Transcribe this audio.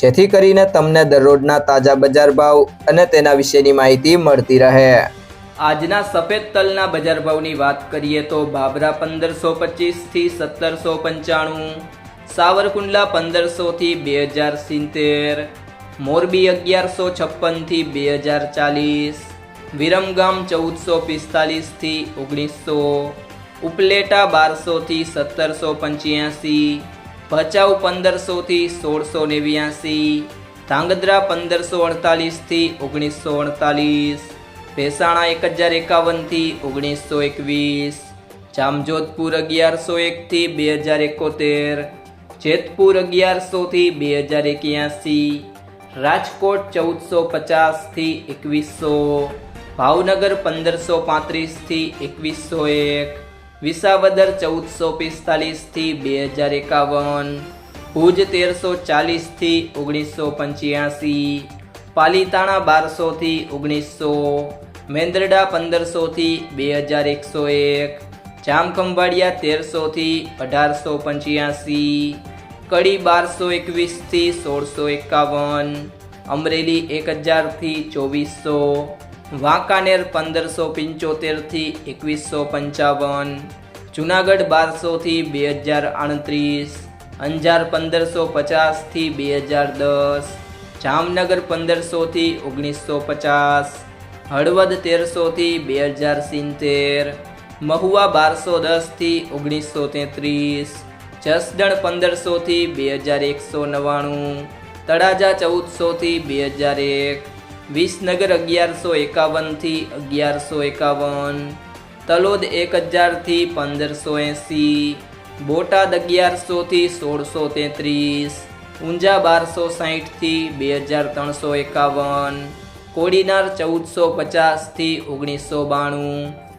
જેથી કરીને તમને દરરોજના તાજા બજાર ભાવ અને તેના વિશેની માહિતી મળતી રહે. આજના સફેદ તલના બજાર ભાવની વાત કરીએ તો બાબરા પંદરસો પચીસથી સત્તરસો પંચાણું, સાવરકુંડલા પંદરસોથી બે હજાર સિત્તેર, મોરબી અગિયારસો છપ્પનથી બે હજાર ચાલીસ, વિરમગામ ચૌદસો પિસ્તાલીસથી ઓગણીસો, ઉપલેટા બારસોથી સત્તરસો પંચ્યાસી ભચાઉ પંદરસોથી સોળસો નેવ્યાસી, ધાંગધ્રા પંદરસો અડતાલીસથી ઓગણીસો અડતાલીસ, ભેસાણા એક હજાર એકાવનથી ઓગણીસો એકવીસ, જામજોધપુર અગિયારસો એકથી બે હજાર એકોતેર, જેતપુર અગિયારસોથી બે હજાર એક્યાસી, રાજકોટ ચૌદસો પચાસથી એકવીસો, ભાવનગર પંદરસો પાંત્રીસથી એકવીસો એક વિસાવદર ચૌદસો પિસ્તાલીસથી બે હજાર એકાવન, ભુજ તેરસો ચાલીસથી ઓગણીસો પંચ્યાસી, પાલીતાણા બારસોથી ઓગણીસો, મેંદરડા પંદરસોથી બે હજાર એકસો એક, જામખંભાળિયા તેરસોથી અઢારસો પંચ્યાસી, કડી બારસો એકવીસથી સોળસો એકાવન, અમરેલી એક હજારથી ચોવીસો વાંકાનેર પંદરસો પંચોતેરથી એકવીસો પંચાવન, જુનાગઢ બારસોથી બે હજાર આડત્રીસ અંજાર પંદરસો પચાસથી બે હજાર દસ, જામનગર પંદરસોથી ઓગણીસો પચાસ, હળવદ તેરસોથી બે હજાર સિત્તેર, મહુવા બારસો દસથી ઓગણીસો તેત્રીસ, જસદણ પંદરસોથી બે હજાર એકસો નવ્વાણું, તળાજા ચૌદસોથી બે હજાર એક વિસનગર અગિયારસો એકાવનથી અગિયારસો એકાવન, તલોદ એક હજારથી પંદરસો એંસી, બોટાદ અગિયારસોથી સોળસો તેત્રીસ, ઊંઝા બારસો સાહીઠથી બે હજાર ત્રણસો એકાવન, કોડીનાર ચૌદસો પચાસથી ઓગણીસો બાણું